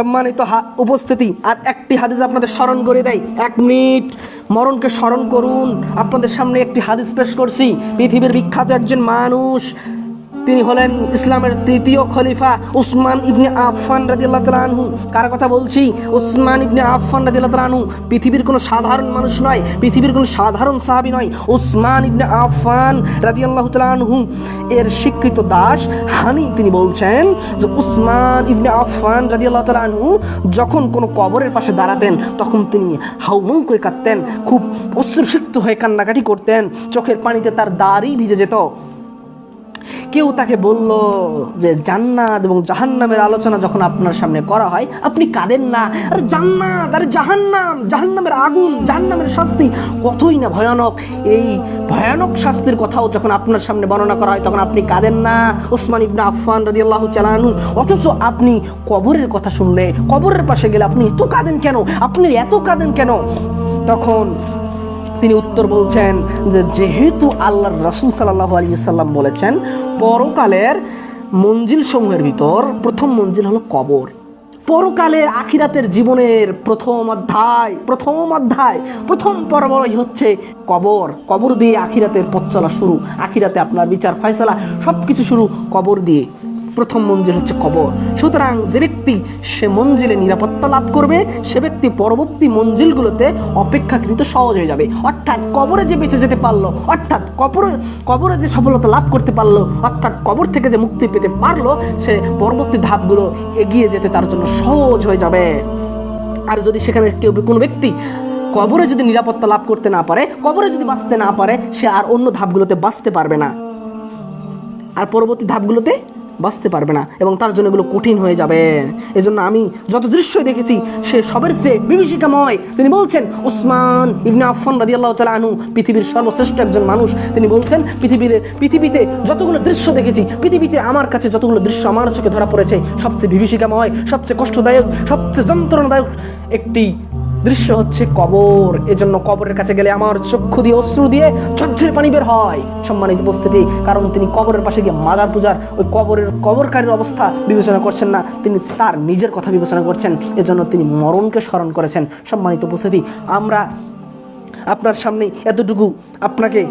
সম্মানিত উপস্থিতি। আর একটি হাদিস আপনাদের স্মরণ করে দেয় এক মিনিট মরণকে স্মরণ করুন। আপনাদের সামনে একটি হাদিস পেশ করছি। পৃথিবীর বিখ্যাত একজন মানুষ তিনি হলেন ইসলামের তৃতীয় খলিফা উসমান ইবনে আফফান রাদিয়াল্লাহু তাআলা আনহু। কার কথা বলছি? উসমান ইবনে আফফান রাদিয়াল্লাহু তাআলা আনহু। পৃথিবীর কোনো সাধারণ মানুষ নয়, পৃথিবীর কোনো সাধারণ সাহাবী নয়। উসমান ইবনে আফফান রাদিয়াল্লাহু তাআলা আনহু, এর স্বীকৃত দাস হানি তিনি বলছেন যে উসমান ইবনে আফফান রাদিয়াল্লাহু তাআলা আনহু যখন কোনো কবরের পাশে দাঁড়াতেন, তখন তিনি হাউমাউ করে কাঁদতেন, খুব অশ্রুসিক্ত হয়ে কান্নাকাটি করতেন, চোখের পানিতে তার দাড়ি ভিজে যেত। কেউ তাকে বলল যে জান্নাত এবং জাহান্নামের আলোচনা যখন আপনার সামনে করা হয়, আপনি কাঁদেন না। আরে জান্নাত, আরে জাহান্নাম, জাহান্নামের আগুন, জাহান্নামের শাস্তি, কতই না ভয়ানক। এই ভয়ানক শাস্তির কথাও যখন আপনার সামনে বর্ণনা করা হয়, তখন আপনি কাঁদেন না। ওসমান ইবনা আফফান রাদিয়াল্লাহু চালানু অথচ আপনি কবরের কথা শুনলে, কবরের পাশে গেলে আপনি এত কাঁদেন কেন? আপনি এত কাঁদেন কেন? তখন তিনি উত্তর বলছেন যে, যেহেতু আল্লাহর রাসূল সাল্লাহ আলাইহি সাল্লাম বলেছেন, পরকালের মঞ্জিল সমূহের ভিতর প্রথম মঞ্জিল হলো কবর। পরকালের আখিরাতের জীবনের প্রথম অধ্যায় প্রথম অধ্যায়, প্রথম পর্বই হচ্ছে কবর। কবর দিয়ে আখিরাতের পথ চলা শুরু। আখিরাতে আপনার বিচার, ফয়সালা সব কিছু শুরু কবর দিয়ে। প্রথম মঞ্জিল হচ্ছে কবর। সুতরাং যে ব্যক্তি সে মঞ্জিলে নিরাপত্তা লাভ করবে, সে ব্যক্তি পরবর্তী মঞ্জিলগুলোতে অপেক্ষাকৃত সহজ হয়ে যাবে। অর্থাৎ কবরে যে বেঁচে যেতে পারল, অর্থাৎ কবরে কবরে যে সফলতা লাভ করতে পারল, অর্থাৎ কবর থেকে যে মুক্তি পেতে পারল, সে পরবর্তী ধাপগুলো এগিয়ে যেতে তার জন্য সহজ হয়ে যাবে। আর যদি সেখানে কেউ কোনো ব্যক্তি কবরে যদি নিরাপত্তা লাভ করতে না পারে, কবরে যদি বাঁচতে না পারে, সে আর অন্য ধাপগুলোতে বাঁচতে পারবে না। আর পরবর্তী ধাপগুলোতে বাঁচতে পারবে না এবং তার জন্য এগুলো কঠিন হয়ে যাবে। এজন্য আমি যত দৃশ্য দেখেছি, সে সবের চেয়ে বিভীষিকাময়। তিনি বলছেন, উসমান ইবনে আফফান রাদিয়াল্লাহু তাআলা আনু পৃথিবীর সর্বশ্রেষ্ঠ একজন মানুষ। তিনি বলছেন, পৃথিবীর, পৃথিবীতে যতগুলো দৃশ্য দেখেছি, পৃথিবীতে আমার কাছে যতগুলো দৃশ্য আমার চোখে ধরা পড়েছে, সবচেয়ে বিভীষিকাময়, সবচেয়ে কষ্টদায়ক, সবচেয়ে যন্ত্রণাদায়ক একটি দৃশ্য হচ্ছে কবর। এজন্য কবরের কাছে গেলে আমার চক্ষু দিয়ে অশ্রু দিয়ে চক্ষের পানি বের হয়। সম্মানিত উপস্থিতি, কারণ তিনি কবরের পাশে গিয়ে মাজার পূজার ওই কবরের কবরকারীর অবস্থা বিবেচনা করছেন না। তিনি তার নিজের কথা বিবেচনা করছেন। এজন্য তিনি মরণকে স্মরণ করেছেন। সম্মানিত উপস্থিতি, আমরা আপনার সামনে এতটুকু আপনাকে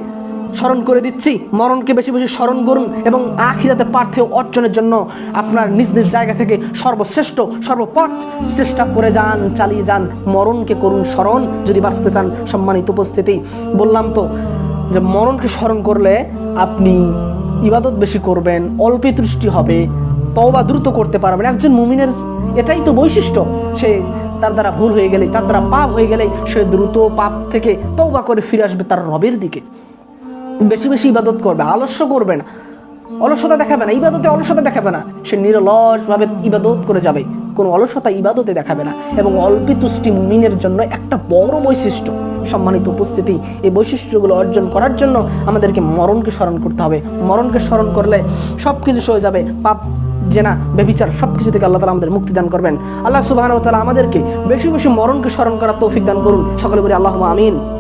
স্মরণ করে দিচ্ছি। মরণকে বেশি বেশি স্মরণ করুন এবং আখিরাতে পার্থেও অর্জনের জন্য আপনার নিজ নিজ জায়গা থেকে সর্বশ্রেষ্ঠ, সর্বপথ চেষ্টা করে যান, চালিয়ে যান। মরণকে করুন স্মরণ। যদি বাঁচতে চান, সম্মানিত উপস্থিতি, বললাম তো যে মরণকে স্মরণ করলে আপনি ইবাদত বেশি করবেন অল্পে দৃষ্টি হবে, তওবা দ্রুত করতে পারবেন। একজন মুমিনের এটাই তো বৈশিষ্ট্য। সে তার দ্বারা ভুল হয়ে গেলে তার দ্বারা পাপ হয়ে গেলে সে দ্রুত পাপ থেকে তওবা করে ফিরে আসবে তার রবের দিকে। বেশি বেশি ইবাদত করবে, আলস্য করবে না। অলসতা দেখাবে না, ইবাদতে অলসতা দেখাবে না। সে নিরলসভাবে ইবাদত করে যাবে, কোনো অলসতা ইবাদতে দেখাবে না। এবং অল্পি তুষ্টি মুমিনের জন্য একটা বড় বৈশিষ্ট্য, সম্মানিত উপস্থিতি, এই বৈশিষ্ট্যগুলো অর্জন করার জন্য আমাদেরকে মরণকে স্মরণ করতে হবে। মরণকে স্মরণ করলে সব কিছু সয়ে যাবে, পাপ, জেনা বেবিচার সব কিছু থেকে আল্লাহ তালা আমাদের মুক্তি দান করবেন। আল্লাহ সুবাহ আমাদেরকে বেশি বেশি মরণকে স্মরণ করার তৌফিক দান করুন। সকলে বলি আল্লাহ আমিন।